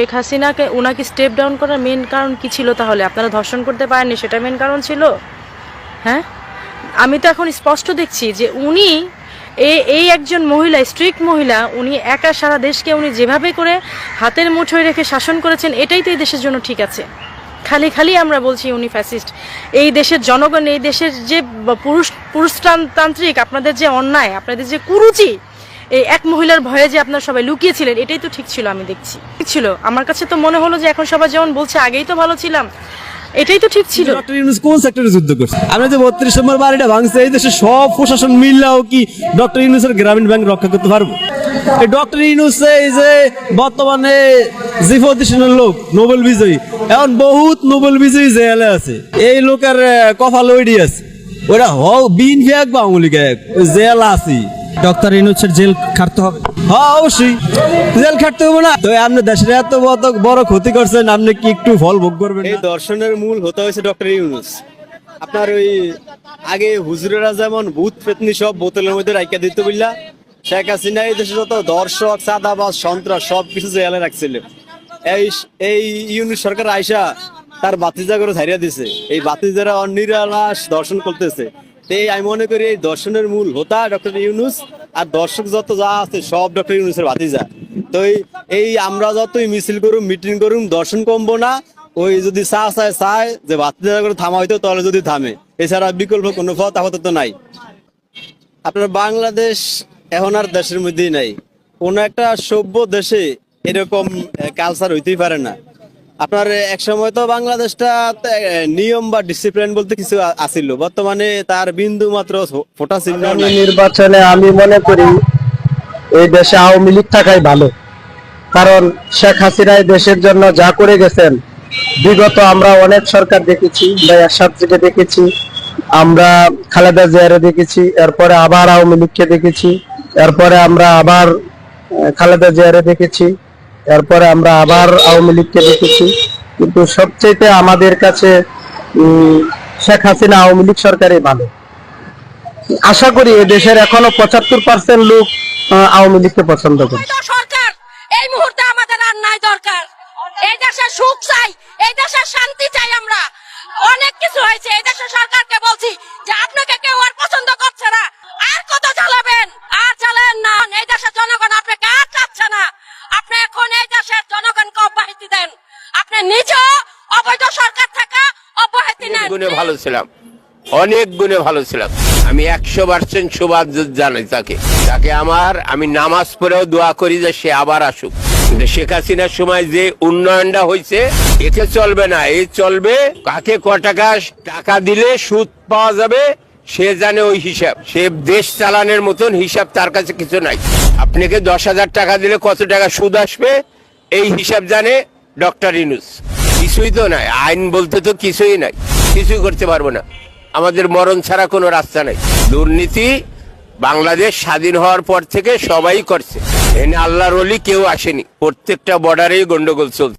শেখ হাসিনাকে ওনাকে step down করার মেন কারণ কি ছিল তাহলে? আপনারা ধর্ষণ করতে পারেননি, সেটা মেন কারণ ছিল? হ্যাঁ? আমি তো এখন স্পষ্ট দেখছি যে উনি এই একজন মহিলা স্ট্রিক্ট মহিলা, উনি একা সারা দেশকে উনি যেভাবে করে হাতের মুঠোয় রেখে শাসন করেছেন, এটাই তো এই দেশের জন্য ঠিক আছে। খালি খালি আমরা বলছি উনি ফ্যাসিস্ট এই দেশের জনগণ, এই দেশের যে পুরুষ, পুরুষতান্ত্রিক, আপনাদের যে অন্যায়, আপনাদের যে কুরুচি এই এক মহিলার ভয়ে যে আপনারা সবাই লুকিয়েছিলেন এটাই তো ঠিক ছিল আমি দেখছি। ঠিক ছিল। আমার কাছে তো মনে হলো যে এখন সবাই যেমন বলছে আগেই তো ভালো ছিলাম। এটাই তো ঠিক ছিল। ডক্টর ইউনুস কোন সেক্টরে যুদ্ধ করছে? আমরা যে বত্রিশ নম্বর বাড়িটা ভাঙছে এই দেশে সব প্রশাসন মিললেও কি ডক্টর ইউনুসের গ্রামীণ ব্যাংক রক্ষা করতে পারব? এই ডক্টর ইউনুস এই যে বর্তমানে যে পজিশনের লোক নোবেল বিজয়ী। এখন বহুত নোবেল বিজয়ী জেলে আছে। এই লোকের আহ, কপাল ওইডি আছে। ওরা হ বিন ফেক বা আঙুলি ফেক জেল আছে। ডক্টর ইনুচের জেল খাটতে হবে। হ্যাঁ অবশ্যই। জেল খাটতে হবে না। তো আপনি দেশের এত বড় বড় ক্ষতি করছেন আপনি কি একটু ফল ভোগ করবেন এই দর্শনের মূল হতে হয়েছে ডক্টর ইউনুস। আপনার ওই আগে হুজুরেরা যেমন ভূত পেতনি সব বোতলের মধ্যে রাইকা দিতে বললা শেখ হাসিনা এই দেশে যত দর্শক চাঁদাবাজ সন্ত্রাস সব কিছু জেলে রাখছিল। এই এই ইউনুস সরকার আইসা তার বাতিজা করে ছাড়িয়ে দিছে। এই বাতিজারা নিরালাস দর্শন করতেছে। আমি মনে করি এই দর্শনের মূল হোতা ডক্টর ইউনুস আর দর্শক যত যা আছে সব ডক্টর ইউনুসের বাতিজা তো এই- আমরা যতই মিছিল করুম মিটিং করুম, দর্শন কমবো না, ওই যদি চা চায় চায়, যে বাতিজা করে থামা হইতো, তাহলে যদি থামে। এছাড়া বিকল্প কোনো পথ আপাতত নাই। আপনার বাংলাদেশ এখন আর দেশের মধ্যেই নাই। কোন একটা সভ্য দেশে এরকম কালচার হইতেই পারে না। আপনার এক সময় তো বাংলাদেশটা নিয়ম বা ডিসিপ্লিন বলতে কিছু আ- আছিল বর্তমানে তার বিন্দু মাত্র ফোটা চিহ্ন নির্বাচনে আমি মনে করি এই দেশে আওয়ামী লীগ থাকাই ভালো। কারণ শেখ হাসিনা দেশের জন্য যা করে গেছেন বিগত আমরা অনেক সরকার দেখেছি থেকে দেখেছি আমরা খালেদা জিয়ারে দেখেছি এরপরে আবার আওয়ামী লীগকে দেখেছি এরপরে আমরা আবার খালেদা জিয়ারে দেখেছি। এরপরে আমরা আবার আওয়ামী লীগকে দেখেছি। কিন্তু সবচেয়ে আমাদের কাছে শেখ হাসিনা আওয়ামী লীগ সরকারই ভালো। আশা করি দেশের এখনও পঁচাত্তর পার্সেন্ট লোক আওয়ামী লীগকে পছন্দ করে। সরকার। এই মুহূর্তে আমাদের দরকার। এই চাই, এই শান্তি চাই আমরা। অনেক কিছু হয়েছে, এই দেশের সরকারকে বলছি যে আপনাকে কেউ আর পছন্দ করছে না আর কত চালাবেন আর চালাবেন না এই দেশের জনগণ আপনাকে আর চাচ্ছে না আপনি এখন এই দেশের জনগণকে অব্যাহতি দেন আপনি নিজেও অবৈধ সরকার থাকা অব্যাহতি নেন গুণে ভালো ছিলাম। অনেক গুণে ভালো ছিলাম। আমি একশো পার্সেন্ট সুবাদ জানাই তাকে। তাকে আমার আমি নামাজ পড়েও দোয়া করি যে সে আবার আসুক। কিন্তু শেখ হাসিনার সময় যে উন্নয়নটা হয়েছে এতে চলবে না। এ চলবে কাকে ক টাকা টাকা দিলে সুদ পাওয়া যাবে সে জানে ওই হিসাব। সে দেশ চালানোর মতন হিসাব তার কাছে কিছু নাই। আপনাকে দশ হাজার টাকা দিলে কত টাকা সুদ আসবে এই হিসাব জানে ডক্টর ইনুস। কিছুই তো নাই, আইন বলতে তো কিছুই নাই, কিছুই করতে পারব না। আমাদের মরণ ছাড়া কোনো রাস্তা নাই। দুর্নীতি বাংলাদেশ স্বাধীন হওয়ার পর থেকে সবাই করছে। এনে আল্লাহর অলি কেউ আসেনি। প্রত্যেকটা বর্ডারেই গন্ডগোল চলছে।